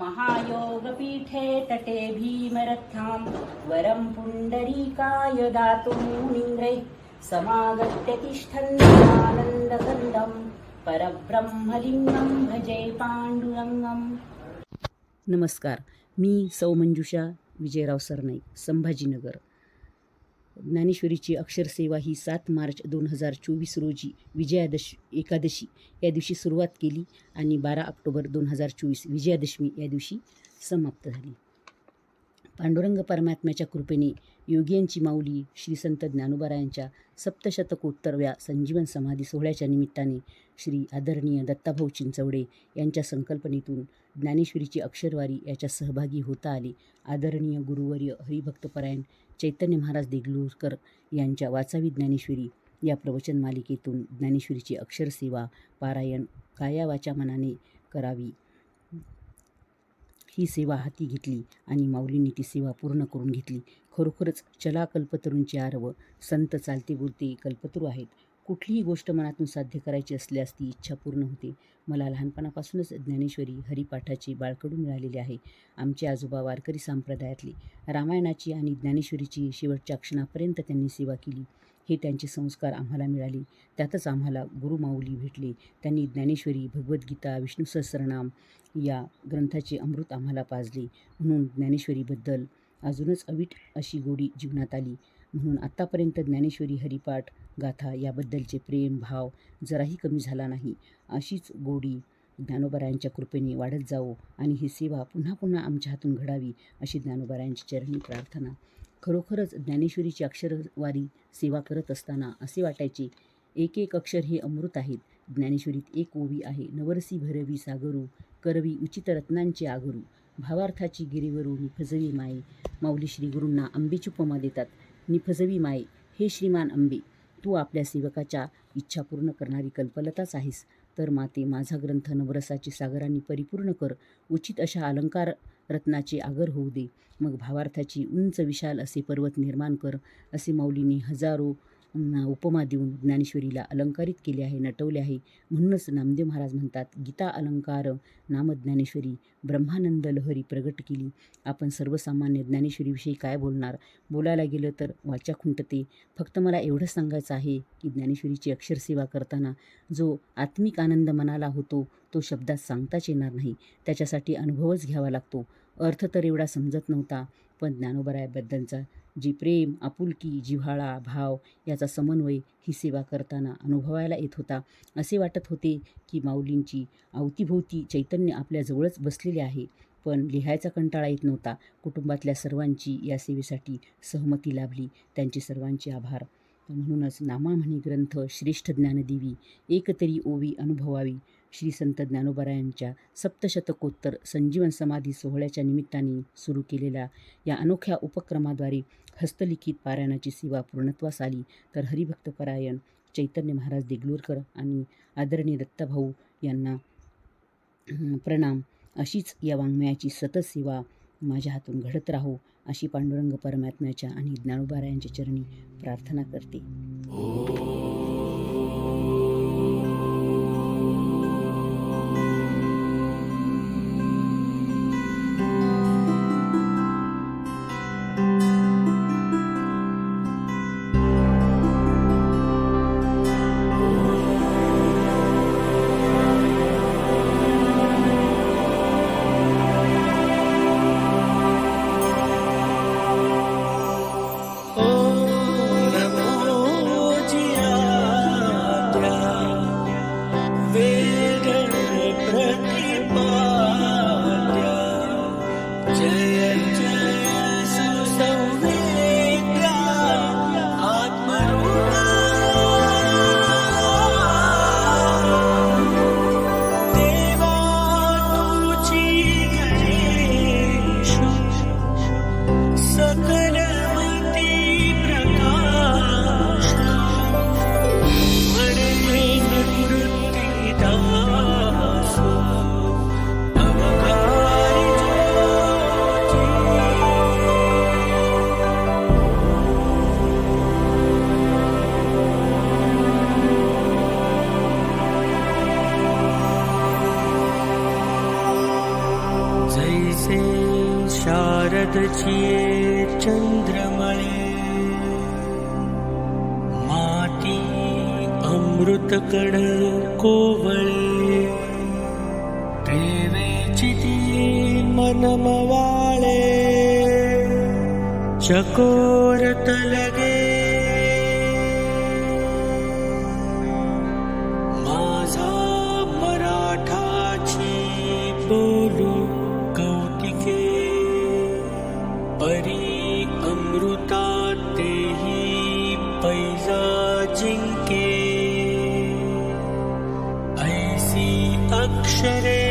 महायोगपीठे तटे भीमरथ्यां वरं पुण्डरीकाय दातुमुनीन्द्रै समागत्य तिष्ठन्नानन्दकन्दं परब्रह्मलिङ्गं भजे पाण्डुरङ्गम्। नमस्कार मी सौ मंजुषा विजयराव सरनाईक संभाजीनगर. ज्ञानेश्वरीची अक्षरसेवा ही सात मार्च दोन हजार चोवीस रोजी विजयादश एकादशी या दिवशी सुरुवात केली आणि बारा ऑक्टोबर दोन हजार चोवीस विजयादशमी या दिवशी समाप्त झाली. पांडुरंग परमात्म्याच्या कृपेने योगियांची माऊली श्री संत ज्ञानोबारायांच्या सप्तशतकोत्तरव्या संजीवन समाधी सोहळ्याच्या निमित्ताने श्री आदरणीय दत्ताभाऊ चिंचवडे यांच्या संकल्पनेतून ज्ञानेश्वरीची अक्षरवारी याच्या सहभागी होता आले. आदरणीय गुरुवर्य हरिभक्तपरायण चैतन्य महाराज देगलूरकर यांच्या वाचावी ज्ञानेश्वरी या प्रवचन मालिकेतून ज्ञानेश्वरीची अक्षरसेवा पारायण कायावाच्या मनाने करावी. ही सेवा हाती घेतली आणि माऊलींनी ती सेवा पूर्ण करून घेतली. खरोखरच चला कल्पतरूंचे आरव संत चालते बोलते कल्पतरू आहेत. कुठलीही गोष्ट मनातून साध्य करायची असल्यास ती इच्छा पूर्ण होते. मला लहानपणापासूनच ज्ञानेश्वरी हरिपाठाचे बाळकडून मिळालेले आहे. आमचे आजोबा वारकरी संप्रदायातले. रामायणाची आणि ज्ञानेश्वरीची शेवटच्या क्षणापर्यंत त्यांनी सेवा केली. हे त्यांचे संस्कार आम्हाला मिळाले. त्यातच आम्हाला गुरुमाऊली भेटले. त्यांनी ज्ञानेश्वरी भगवद्गीता विष्णू सहस्रनाम या ग्रंथाचे अमृत आम्हाला पाजले. म्हणून ज्ञानेश्वरीबद्दल अजूनच अवीट अशी गोडी जीवनात आली. म्हणून आत्तापर्यंत ज्ञानेश्वरी हरिपाठ गाथा याबद्दलचे प्रेम भाव जराही कमी झाला नाही. अशीच गोडी ज्ञानोबरायांच्या कृपेने वाढत जावो आणि ही सेवा पुन्हा पुन्हा आमच्या हातून घडावी अशी ज्ञानोबरायांची चरणी प्रार्थना. खरोखरच ज्ञानेश्वरीची अक्षरवारी सेवा करत असताना असे वाटायचे एक एक अक्षर हे अमृत आहेत. ज्ञानेश्वरीत एक ओवी आहे नवरसी भरवी सागरू करवी उचित रत्नांचे आगरू. भावार्थाची गिरीवरू निफजवी माये माऊली श्री गुरूंना आंबेची उपमा देतात. निफजवी माये हे श्रीमान आंबे. तू आपल्या सेवकाच्या इच्छा पूर्ण करणारी कल्पलताच आहेस. तर माते माझा ग्रंथ नवरसाची सागरांनी परिपूर्ण कर. उचित अशा अलंकार रत्नाचे आगर होऊ दे. मग भावार्थाची उंच विशाल असे पर्वत निर्माण कर. असे माऊलीने हजारो उपमा देऊन ज्ञानेश्वरीला अलंकारित केले आहे नटवले आहे. म्हणूनच नामदेव महाराज म्हणतात गीता अलंकार नाम ज्ञानेश्वरी ब्रह्मानंद लहरी प्रगट केली. आपण सर्वसामान्य ज्ञानेश्वरीविषयी काय बोलणार? बोलायला गेलं तर वाचा खुंटते. फक्त मला एवढंच सांगायचं आहे की ज्ञानेश्वरीची अक्षरसेवा करताना जो आत्मिक आनंद मनाला होतो तो शब्दात सांगताच येणार नाही. त्याच्यासाठी अनुभवच घ्यावा लागतो. अर्थ तर एवढा समजत नव्हता पण ज्ञानोबरायाबद्दलचा जी प्रेम आपुलकी जिव्हाळा भाव याचा समन्वय ही सेवा करताना अनुभवायला येत होता. असे वाटत होते की माऊलींची अवतीभोवती चैतन्य आपल्याजवळच बसलेले आहे पण लिहायचा कंटाळा येत नव्हता. कुटुंबातल्या सर्वांची या सेवेसाठी सहमती लाभली. त्यांचे सर्वांचे आभार. म्हणूनच नामा म्हणी ग्रंथ श्रेष्ठ ज्ञानदेवी एकतरी ओवी अनुभवावी. श्री संत ज्ञानोबरायांच्या सप्तशतकोत्तर संजीवन समाधी सोहळ्याच्या निमित्ताने सुरू केलेल्या या अनोख्या उपक्रमाद्वारे हस्तलिखित पारायणाची सेवा पूर्णत्वास आली. तर हरिभक्तपरायण चैतन्य महाराज देगलूरकर आणि आदरणीय दत्ताभाऊ यांना प्रणाम. अशीच या वाङ्मयाची सतत सेवा माझ्या हातून घडत राहो अशी पांडुरंग परमात्म्याच्या आणि ज्ञानोबारायांच्या चरणी प्रार्थना करते. more. शारदचिये चंद्रमळे माती अमृत कड कोवळे। प्रेमेची ती मनमवाळे। चकोरत लगे अक्षरे